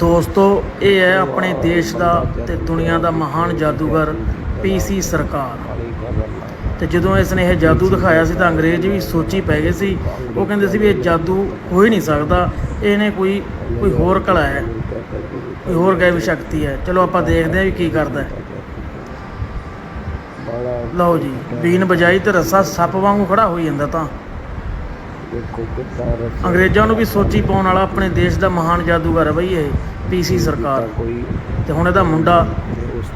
ਦੋਸਤੋ, ਇਹ ਹੈ ਆਪਣੇ ਦੇਸ਼ ਦਾ ਤੇ ਦੁਨੀਆ ਦਾ ਮਹਾਨ ਜਾਦੂਗਰ ਪੀਸੀ ਸਰਕਾਰ। ਤੇ ਜਦੋਂ ਇਸ ਨੇ ਇਹ ਜਾਦੂ ਦਿਖਾਇਆ ਸੀ ਤਾਂ ਅੰਗਰੇਜ਼ ਵੀ ਸੋਚੀ ਪੈ ਗਏ ਸੀ। ਉਹ ਕਹਿੰਦੇ ਸੀ ਵੀ ਇਹ ਜਾਦੂ ਹੋ ਹੀ ਨਹੀਂ ਸਕਦਾ। ਇਹਨੇ ਕੋਈ ਕੋਈ ਹੋਰ ਕਲਾ ਹੈ, ਕੋਈ ਹੋਰ ਗੈਵ ਸ਼ਕਤੀ ਹੈ। ਚਲੋ ਆਪਾਂ ਦੇਖਦੇ ਹਾਂ ਵੀ ਕੀ ਕਰਦਾ ਹੈ। ਲਓ ਜੀ, ਬੀਨ ਬਜਾਈ ਤੇ ਰੱਸਾ ਸੱਪ ਵਾਂਗੂ ਖੜਾ ਹੋਈ ਜਾਂਦਾ ਤਾਂ। ਅੰਗਰੇਜ਼ਾਂ ਨੂੰ ਵੀ ਸੋਚੀ ਪਾਉਣ ਵਾਲਾ ਆਪਣੇ ਦੇਸ਼ ਦਾ ਮਹਾਨ ਜਾਦੂਗਰ ਹੈ ਬਈ ਇਹ ਪੀਸੀ ਸਰਕਾਰ। ਤੇ ਹੁਣ ਇਹਦਾ ਮੁੰਡਾ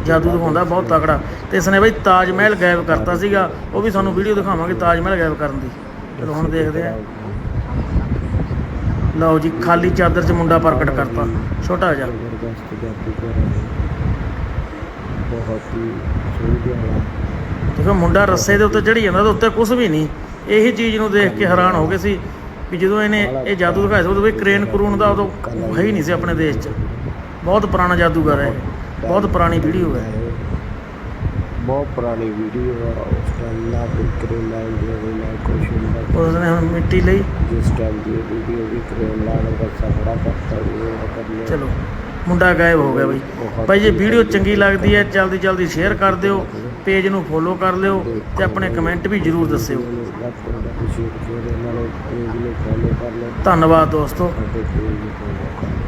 ਜਾਦੂ ਦਿਖਾਉਂਦਾ ਬਹੁਤ ਤਕੜਾ। ਤੇ ਇਸਨੇ ਬਈ ਤਾਜ ਮਹਿਲ ਗਾਇਬ ਕਰਤਾ ਸੀਗਾ ਉਹ ਵੀ ਤੁਹਾਨੂੰ ਵੀਡੀਓ ਦਿਖਾਵਾਂਗੇ ਤਾਜ ਮਹਿਲ ਗਾਇਬ ਕਰਨ ਦੀ। ਚਲੋ ਹੁਣ ਦੇਖਦੇ ਆ। ਲਓ ਜੀ ਖਾਲੀ ਚਾਦਰ 'ਚ ਮੁੰਡਾ ਪ੍ਰਗਟ ਕਰਤਾ ਛੋਟਾ ਜਿਹਾ। ਬਹੁਤ ਹੀ ਦੇਖੋ ਮੁੰਡਾ ਰੱਸੇ ਦੇ ਉੱਤੇ ਚੜੀ ਜਾਂਦਾ ਤੇ ਉੱਤੇ ਕੁਝ ਵੀ ਨਹੀਂ। ਇਹੀ ਚੀਜ਼ ਨੂੰ ਦੇਖ ਕੇ ਹੈਰਾਨ ਹੋ ਗਏ ਸੀ ਵੀ ਜਦੋਂ ਇਹਨੇ ਇਹ ਜਾਦੂ ਦਿਖਾਇਆ ਸੀ ਉਦੋਂ ਵੀ ਕ੍ਰੇਨ ਕਰੂਨ ਦਾ ਉਦੋਂ ਹੈ ਹੀ ਨਹੀਂ ਸੀ ਆਪਣੇ ਦੇਸ਼ 'ਚ। ਬਹੁਤ ਪੁਰਾਣਾ ਜਾਦੂਗਰ ਹੈ ਇਹ। ਬਹੁਤ ਪੁਰਾਣੀ ਵੀਡੀਓ ਹੈ। ਬਹੁਤ ਪੁਰਾਣੀ ਵੀਡੀਓ ਆ ਉਸ ਟਾਈਮ ਨਾ ਕੋਈ ਕਰੇਨ ਲਾਈਨ ਦੇ ਨਾ ਕੁਛ ਹੁੰਦਾ। ਉਸਨੇ ਹੁਣ ਮਿੱਟੀ ਲਈ। ਜਿਸ ਟਾਈਮ ਦੀ ਵੀਡੀਓ ਵੀ ਕਰੇਨ ਲਾਈਨ ਦਾ ਸਫੜਾ ਕਰਤਾ ਉਹ ਕਰਨੇ ਚਲੋ ਮੁੰਡਾ ਗਾਇਬ ਹੋ ਗਿਆ ਬਈ। ਭਾਈ ਜੇ ਵੀਡੀਓ ਚੰਗੀ ਲੱਗਦੀ ਹੈ ਜਲਦੀ ਜਲਦੀ ਸ਼ੇਅਰ ਕਰ ਦਿਓ। ਪੇਜ ਨੂੰ ਫੋਲੋ ਕਰ ਲਿਓ ਤੇ ਆਪਣੇ ਕਮੈਂਟ ਵੀ ਜ਼ਰੂਰ ਦੱਸਿਓ। ਧੰਨਵਾਦ ਦੋਸਤੋ।